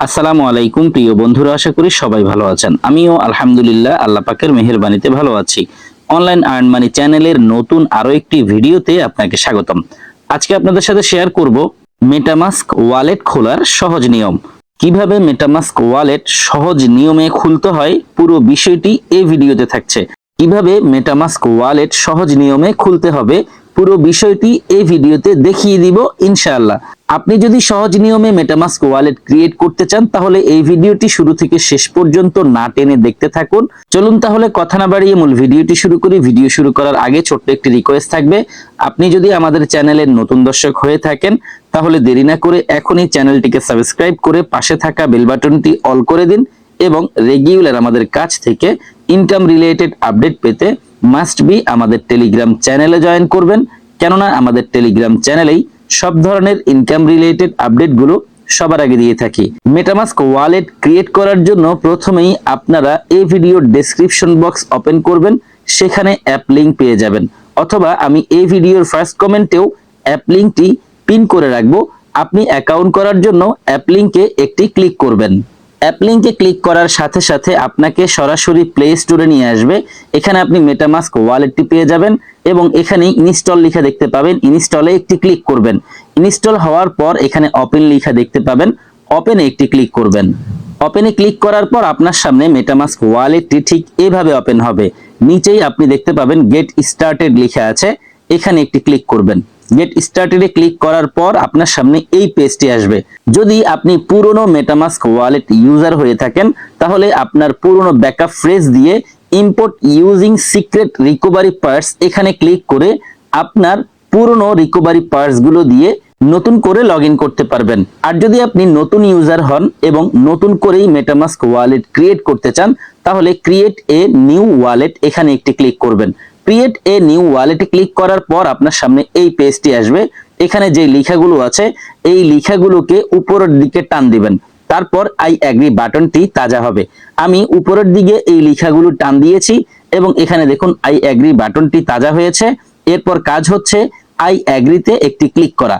আসসালামু আলাইকুম, প্রিয় বন্ধুরা, আশা করি সবাই ভালো আছেন। আমিও আলহামদুলিল্লাহ আল্লাহ পাকের মেহেরবানিতে ভালো আছি। অনলাইন আর্ন মানি চ্যানেলের নতুন আরও একটি ভিডিওতে আপনাকে স্বাগতম। আজকে আপনাদের সাথে শেয়ার করব মেটামাস্ক ওয়ালেট খোলার সহজ নিয়ম। কীভাবে মেটামাস্ক ওয়ালেট সহজ নিয়মে খুলতে হয় পুরো বিষয়টি এই ভিডিওতে থাকছে। কীভাবে মেটামাস্ক ওয়ালেট সহজ নিয়মে খুলতে হবে পুরো বিষয়টি এই ভিডিওতে দেখিয়ে দিব ইনশাআল্লাহ। আপনি যদি সহজ নিয়মে মেটামাস্ক ওয়ালেট ক্রিয়েট করতে চান, তাহলে এই ভিডিওটি শুরু থেকে শেষ পর্যন্ত না টেনে দেখতে থাকুন। চলুন তাহলে কথা না বাড়িয়ে মূল ভিডিওটি শুরু করি। ভিডিও শুরু করার আগে ছোট্ট একটি রিকোয়েস্ট থাকবে। আপনি যদি আমাদের চ্যানেলের নতুন দর্শক হয়ে থাকেন, তাহলে দেরি না করে এখনই চ্যানেলটিকে সাবস্ক্রাইব করে পাশে থাকা বেল বাটনটি অল করে দিন এবং রেগুলার আমাদের কাছ থেকে ইনকাম রিলেটেড আপডেট পেতে মাস্ট বি আমাদের টেলিগ্রাম চ্যানেলে জয়েন করবেন। কেননা আমাদের টেলিগ্রাম চ্যানেলেই সব ধরনের ইনকাম রিলেটেড আপডেটগুলো সবার আগে দিয়ে থাকি। মেটামাস্ক ওয়ালেট ক্রিয়েট করার জন্য প্রথমেই আপনারা এই ভিডিওর ডেসক্রিপশন বক্স ওপেন করবেন, সেখানে অ্যাপ লিঙ্ক পেয়ে যাবেন। অথবা আমি এই ভিডিওর ফার্স্ট কমেন্টেও অ্যাপ লিঙ্কটি পিন করে রাখব। আপনি অ্যাকাউন্ট করার জন্য অ্যাপ লিঙ্কে একটি ক্লিক করবেন। অ্যাপ লিংকে ক্লিক করার সাথে সাথে আপনাকে সরাসরি প্লে স্টোরে নিয়ে আসবে। এখানে আপনি মেটামাস্ক ওয়ালেটটি পেয়ে যাবেন এবং এখানে ইনস্টল লেখা দেখতে পাবেন। ইনস্টলে একটি ক্লিক করবেন। ইনস্টল হওয়ার পর এখানে ওপেন লেখা দেখতে পাবেন। ওপেনে একটি ক্লিক করবেন। ওপেনে ক্লিক করার পর আপনার সামনে মেটামাস্ক ওয়ালেটটি ঠিক এভাবে ওপেন হবে। নিচেই আপনি দেখতে পাবেন গেট স্টার্টেড লেখা আছে। এখানে একটি ক্লিক করবেন। গেট স্টার্টেডে ক্লিক করার পর আপনার সামনে এই পেজটি আসবে। যদি আপনি পুরনো মেটামাস্ক ওয়ালেট ইউজার হয়ে থাকেন, তাহলে আপনার পুরনো ব্যাকআপ ফ্রেজ দিয়ে import using secret recovery parts এখানে ক্লিক করে আপনার পুরনো রিকভারি পার্টসগুলো দিয়ে নতুন করে লগ করতে পারবেন। আর যদি আপনি নতুন ইউজার হন এবং নতুন করেই মেটামাস্ক ওয়ালেট ক্রিয়েট করতে চান, তাহলে ক্রিয়েট এ নিউ ওয়ালেট এখানে একটি ক্লিক করবেন। ক্রিয়েট এ নিউ ওয়ালেটে ক্লিক করার পর আপনার সামনে এই পেজটি আসবে। এখানে যে লেখাগুলো আছে, এই লেখাগুলোকে উপরের দিকে টান দিবেন। তারপর আই অ্যাগ্রি বাটনটি তাজা হবে। আমি উপরের দিকে এই লেখাগুলো টান দিয়েছি এবং এখানে দেখুন আই অ্যাগ্রি বাটনটি তাজা হয়েছে। এরপর কাজ হচ্ছে আই অ্যাগ্রিতে একটি ক্লিক করা।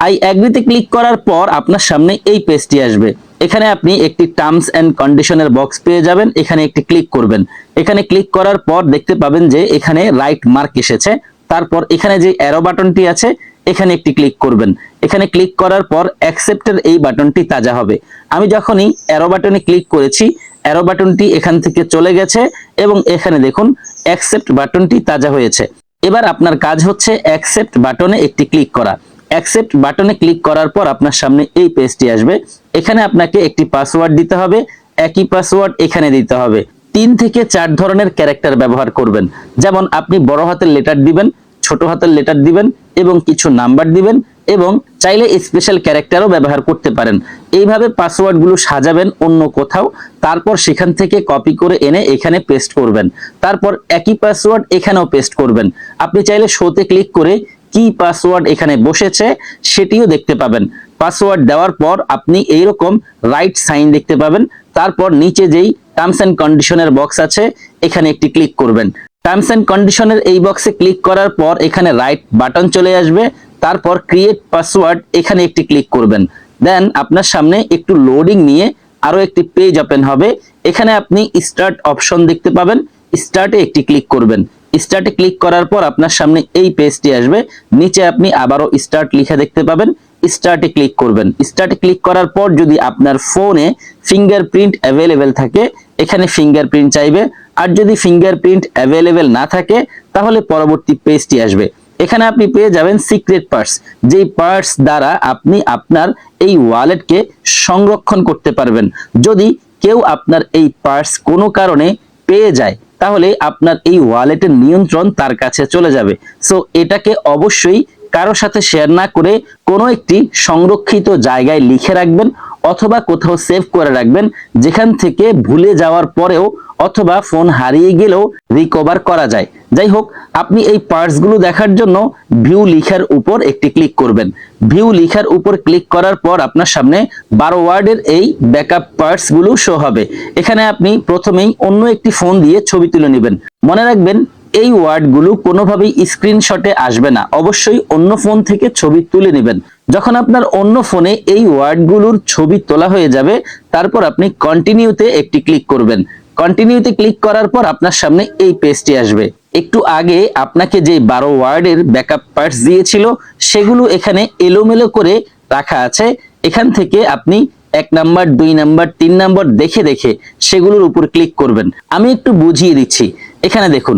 আই অ্যাগ্রিতে ক্লিক করার পর আপনার সামনে এই পেজটি আসবে। এখানে আপনি একটি টার্মস এন্ড কন্ডিশনের বক্স পেয়ে যাবেন, এখানে একটি ক্লিক করবেন। এখানে ক্লিক করার পর দেখতে পাবেন যে এখানে রাইট মার্ক এসেছে। তারপর এখানে যে অ্যারো বাটনটি আছে, এখানে একটি ক্লিক করবেন। এখানে ক্লিক করার পর অ্যাকসেপ্টের এই বাটনটি তাজা হবে। আমি যখনই অ্যারো বাটনে ক্লিক করেছি অ্যারো বাটনটি এখান থেকে চলে গেছে এবং এখানে দেখুন অ্যাকসেপ্ট বাটনটি তাজা হয়েছে। এবার আপনার কাজ হচ্ছে অ্যাকসেপ্ট বাটনে একটি ক্লিক করা। অ্যাকসেপ্ট বাটনে ক্লিক করার পর আপনার সামনে এই পেজটি আসবে। এখানে আপনাকে একটি পাসওয়ার্ড দিতে হবে। একই পাসওয়ার্ড এখানে দিতে হবে। তিন থেকে চার ধরনের ক্যারেক্টার ব্যবহার করবেন। যেমন আপনি বড় হাতের লেটার দিবেন, ছোট হাতের লেটার দিবেন এবং কিছু নাম্বার দিবেন এবং চাইলে স্পেশাল ক্যারেক্টারও ব্যবহার করতে পারেন। এইভাবে পাসওয়ার্ডগুলো সাজাবেন অন্য কোথাও। তারপর সেখান থেকে কপি করে এনে এখানে পেস্ট করবেন। তারপর একই পাসওয়ার্ড এখানেও পেস্ট করবেন। আপনি চাইলে শোতে ক্লিক করে কি পাসওয়ার্ড এখানে বসেছে সেটিও দেখতে পাবেন। পাসওয়ার্ড দেওয়ার পর আপনি এইরকম রাইট সাইন দেখতে পাবেন। তারপর নিচে যেই টার্মস এন্ড কন্ডিশনের বক্স আছে, এখানে একটি ক্লিক করবেন। টার্মস এন্ড কন্ডিশনের এই বক্সে ক্লিক করার পর এখানে রাইট বাটন চলে আসবে। তারপর ক্রিয়েট পাসওয়ার্ড এখানে একটি ক্লিক করবেন। দেন আপনার সামনে একটু লোডিং নিয়ে আরও একটি পেজ ওপেন হবে। এখানে আপনি স্টার্ট অপশন দেখতে পাবেন। স্টার্টে একটি ক্লিক করবেন। স্টার্টে ক্লিক করার পর আপনার সামনে এই পেজটি আসবে। নিচে আপনি আবারও স্টার্ট লিখে দেখতে পাবেন। স্টার্টে ক্লিক করবেন। স্টার্টে ক্লিক করার পর যদি আপনার ফোনে ফিঙ্গারপ্রিন্ট অ্যাভেলেবেল থাকে, এখানে ফিঙ্গারপ্রিন্ট চাইবে। আর যদি ফিঙ্গারপ্রিন্ট অ্যাভেলেবেল না থাকে, তাহলে পরবর্তী পেজটি আসবে। এখানে আপনি পেয়ে যাবেন সিক্রেট পার্টস যেই পার্টস দ্বারা আপনি আপনার এই ওয়ালেটকে সংরক্ষণ করতে পারবেন। যদি কেউ আপনার এই পার্টস কোনো কারণে পেয়ে যায় তাহলে আপনার এই ওয়ালেটের নিয়ন্ত্রণ তার কাছে চলে যাবে। সো এটাকে অবশ্যই কারও সাথে শেয়ার না করে কোনো একটি সংরক্ষিত জায়গায় লিখে রাখবেন অথবা কোথাও সেভ করে রাখবেন, যেখান থেকে ভুলে যাওয়ার পরেও অথবা ফোন হারিয়ে গেলেও রিকভার করা যায়। যাই হোক আপনি এই পার্টসগুলো দেখার জন্য ভিউ লিখার উপর একটি ক্লিক করবেন। ভিউ লিখার উপর ক্লিক করার পর আপনার সামনে বারো ওয়ার্ডের এই ব্যাকআপ পার্টসগুলো শো হবে। এখানে আপনি প্রথমেই অন্য একটি ফোন দিয়ে ছবি তুলে নেবেন। মনে রাখবেন, এই ওয়ার্ডগুলো কোনোভাবেই স্ক্রিনশটে আসবে না। অবশ্যই অন্য ফোন থেকে ছবি তুলে নেবেন। যখন আপনার অন্য ফোনে এই ওয়ার্ডগুলোর ছবি তোলা হয়ে যাবে, তারপর আপনি কন্টিনিউতে একটি ক্লিক করবেন। কন্টিনিউতে ক্লিক করার পর আপনার সামনে এই পেজটি আসবে। একটু আগে আপনাকে যে বারো ওয়ার্ডের ব্যাকআপ পার্টস দিয়েছিল, সেগুলো এখানে এলোমেলো করে রাখা আছে। এখান থেকে আপনি এক নাম্বার দুই নাম্বার তিন নাম্বার দেখে দেখে সেগুলোর উপর ক্লিক করবেন। আমি একটু বুঝিয়ে দিচ্ছি। এখানে দেখুন,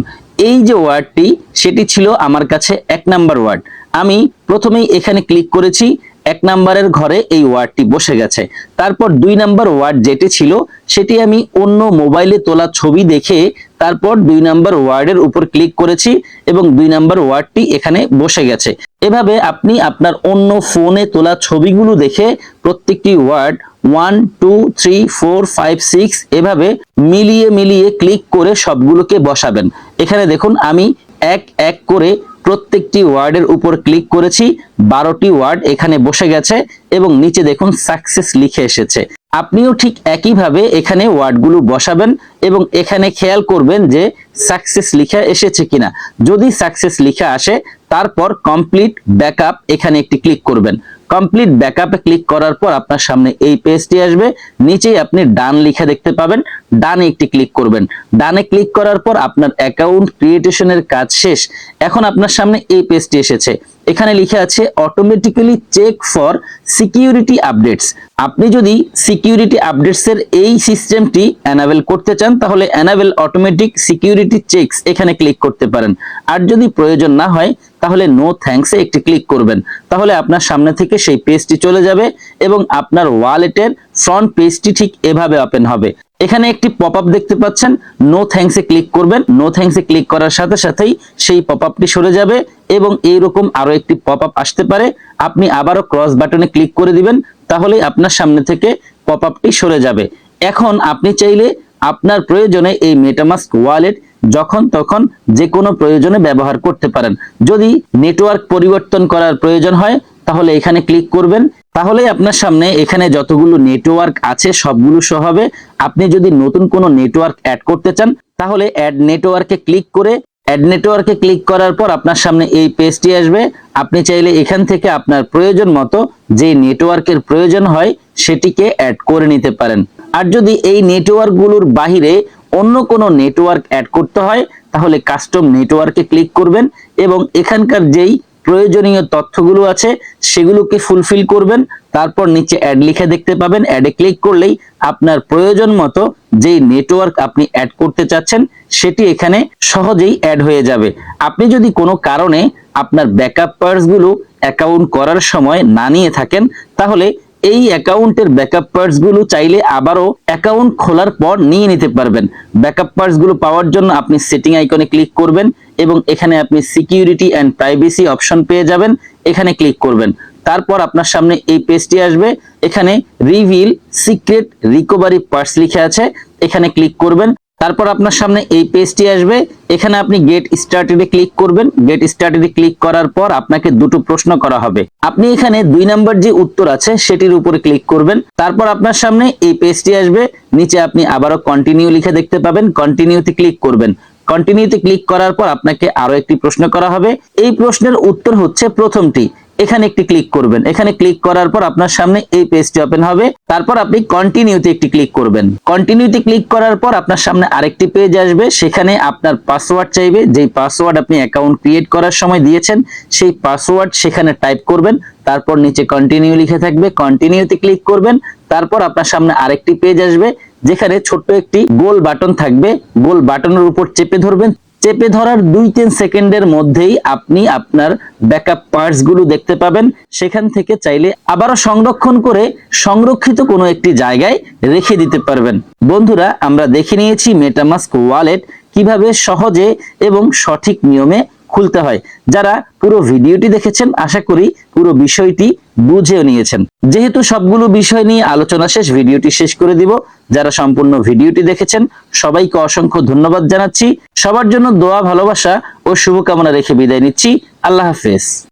এই যে ওয়ার্ডটি সেটি ছিল আমার কাছে এক নাম্বার ওয়ার্ড আমি প্রথমেই এখানে ক্লিক করেছি, এক নাম্বারের ঘরে এই ওয়ার্ডটি বসে গেছে। তারপর দুই নাম্বার ওয়ার্ড যেটি ছিল, সেটি আমি অন্য মোবাইলে তোলা ছবি দেখে তারপর দুই নাম্বার ওয়ার্ডের উপর ক্লিক করেছি এবং দুই নাম্বার ওয়ার্ডটি এখানে বসে গেছে। এভাবে আপনি আপনার অন্য ফোনে তোলা ছবিগুলো দেখে প্রত্যেকটি word one two three four five six এভাবে মিলিয়ে মিলিয়ে ক্লিক করে সবগুলোকে বসাবেন। এখানে দেখুন, আমি এক এক করে প্রত্যেকটি ওয়ার্ডের উপর ক্লিক করেছি, বারোটি ওয়ার্ড এখানে বসে গেছে এবং নিচে দেখুন সাকসেস লিখে এসেছে। আপনিও ঠিক একইভাবে এখানে ওয়ার্ডগুলো বসাবেন এবং এখানে খেয়াল করবেন যে সাকসেস লিখা এসেছে কিনা। যদি সাকসেস লিখা আসে, তারপর কমপ্লিট ব্যাকআপ এখানে একটি ক্লিক করবেন। কমপ্লিট ব্যাকআপে ক্লিক করার পর আপনার সামনে এই পেজটি আসবে। নিচেই আপনি ডান লিখে দেখতে পাবেন। ডানে একটি ক্লিক করবেন। ডানে ক্লিক করার পর আপনার অ্যাকাউন্ট ক্রিয়েটেশনের কাজ শেষ। এখন আপনার সামনে এই পেজটি এসেছে। এখানে লিখে আছে automatically check for security updates আপনি যদি সিকিউরিটি আপডেটস এর এই সিস্টেমটি এনাবেল করতে চান, তাহলে এনাবেল অটোমেটিক সিকিউরিটি চেকস এখানে ক্লিক করতে পারেন। আর যদি প্রয়োজন না হয়, তাহলে নো থ্যাঙ্কসে একটি ক্লিক করবেন। তাহলে আপনার সামনে থেকে সেই পেজটি চলে যাবে এবং আপনার ওয়ালেটের ফ্রন্ট পেজটি ঠিক এভাবে ওপেন হবে। এখানে একটি পপ আপ দেখতে পাচ্ছেন। নো থ্যাঙ্কসে ক্লিক করবেন। নো থ্যাঙ্কসে ক্লিক করার সাথে সাথেই সেই পপ আপটি সরে যাবে এবং এইরকম আরও একটি পপ আপ আসতে পারে। আপনি আবারও ক্রস বাটনে ক্লিক করে দিবেন তাহলে আপনার সামনে থেকে পপ আপটি সরে যাবে। এখন আপনি চাইলে আপনার প্রয়োজনে এই মেটামাস্ক ওয়ালেট যখন তখন যে কোনো প্রয়োজনে ব্যবহার করতে পারেন। যদি নেটওয়ার্ক পরিবর্তন করার প্রয়োজন হয়, তাহলে এখানে ক্লিক করবেন। তাহলে আপনার সামনে এখানে যতগুলো নেটওয়ার্ক আছে, সবগুলো সহ হবে। আপনি যদি নতুন কোনো নেটওয়ার্ক অ্যাড করতে চান, তাহলে অ্যাড নেটওয়ার্কে ক্লিক করে অ্যাড নেটওয়ার্কে ক্লিক করার পর আপনার সামনে এই পেজটি আসবে। আপনি চাইলে এখান থেকে আপনার প্রয়োজন মতো যে নেটওয়ার্কের প্রয়োজন হয়, সেটিকে অ্যাড করে নিতে পারেন। আর যদি এই নেটওয়ার্কগুলোর বাহিরে অন্য কোনো নেটওয়ার্ক অ্যাড করতে হয়, তাহলে কাস্টম নেটওয়ার্কে ক্লিক করবেন এবং এখানকার যেই প্রয়োজনীয় তথ্যগুলো আছে, সেগুলোকে ফুলফিল করবেন, তারপর নিচে অ্যাড লিখে দেখতে পাবেন। অ্যাডে ক্লিক করলেই আপনার প্রয়োজন মতো যেই নেটওয়ার্ক আপনি অ্যাড করতে চাচ্ছেন, সেটি এখানে সহজেই অ্যাড হয়ে যাবে। আপনি যদি কোনো কারণে আপনার ব্যাকআপ পার্টসগুলো অ্যাকাউন্ট করার সময় না নিয়ে থাকেন, তাহলে এই অ্যাকাউন্টের ব্যাকআপ পার্টসগুলো চাইলে আবারও অ্যাকাউন্ট খোলার পর নিয়ে নিতে পারবেন। ব্যাকআপ পার্টসগুলো পাওয়ার জন্য আপনি সেটিং আইকনে ক্লিক করবেন। এবং এখানে আপনি সিকিউরিটি অ্যান্ড প্রাইভেসি অপশন পেয়ে যাবেন। এখানে ক্লিক করবেন। তারপর আপনার সামনে এই পেজটি আসবে। এখানে রিভিল সিক্রেট রিকভারি পার্টস লিখে আছে। এখানে ক্লিক করবেন। তারপর আপনার সামনে এই পেজটি আসবে। এখানে আপনি গেট স্টার্টেডে ক্লিক করবেন। গেট স্টার্টেডে ক্লিক করার পর আপনাকে দুটো প্রশ্ন করা হবে। আপনি এখানে দুই নাম্বার যে উত্তর আছে, সেটির উপরে ক্লিক করবেন। তারপর আপনার সামনে এই পেজটি আসবে। নিচে আপনি আবারও কন্টিনিউ লিখে দেখতে পাবেন। কন্টিনিউতে ক্লিক করবেন। কন্টিনিউতে ক্লিক করার পর আপনাকে আরও একটি প্রশ্ন করা হবে। এই প্রশ্নের উত্তর হচ্ছে প্রথমটি। এখানে একটি ক্লিক করবেন। এখানে ক্লিক করার পর আপনার সামনে এই পেজটি ওপেন হবে। তারপর আপনি কন্টিনিউতে একটি ক্লিক করবেন। কন্টিনিউতে ক্লিক করার পর আপনার সামনে আরেকটি পেজ আসবে। সেখানে আপনার পাসওয়ার্ড চাইবে। যেই পাসওয়ার্ড আপনি অ্যাকাউন্ট ক্রিয়েট করার সময় দিয়েছেন, সেই পাসওয়ার্ড সেখানে টাইপ করবেন। তারপর নিচে কন্টিনিউ লিখে থাকবে। কন্টিনিউতে ক্লিক করবেন। তারপর আপনার সামনে আরেকটি পেজ আসবে। যেখানে ছোট্ট একটি গোল বাটন থাকবে। গোল বাটনের উপর চেপে ধরবেন। চেপে ধরার দুই তিন সেকেন্ডের মধ্যেই আপনি আপনার ব্যাকআপ পার্টসগুলো দেখতে পাবেন। সেখান থেকে চাইলে আবারও সংরক্ষণ করে সংরক্ষিত কোনো একটি জায়গায় রেখে দিতে পারবেন। বন্ধুরা, আমরা দেখে নিয়েছি মেটামাস্ক ওয়ালেট কীভাবে সহজে এবং সঠিক নিয়মে খুলতে হয়। যারা পুরো ভিডিওটি দেখেছেন, আশা করি পুরো বিষয়টি বুঝেও নিয়েছেন। যেহেতু সবগুলো বিষয় নিয়ে আলোচনা শেষ, ভিডিওটি শেষ করে দিব। যারা সম্পূর্ণ ভিডিওটি দেখেছেন, সবাইকে অসংখ্য ধন্যবাদ জানাচ্ছি। সবার জন্য দোয়া, ভালোবাসা ও শুভকামনা রেখে বিদায় নিচ্ছি। আল্লাহ হাফেজ।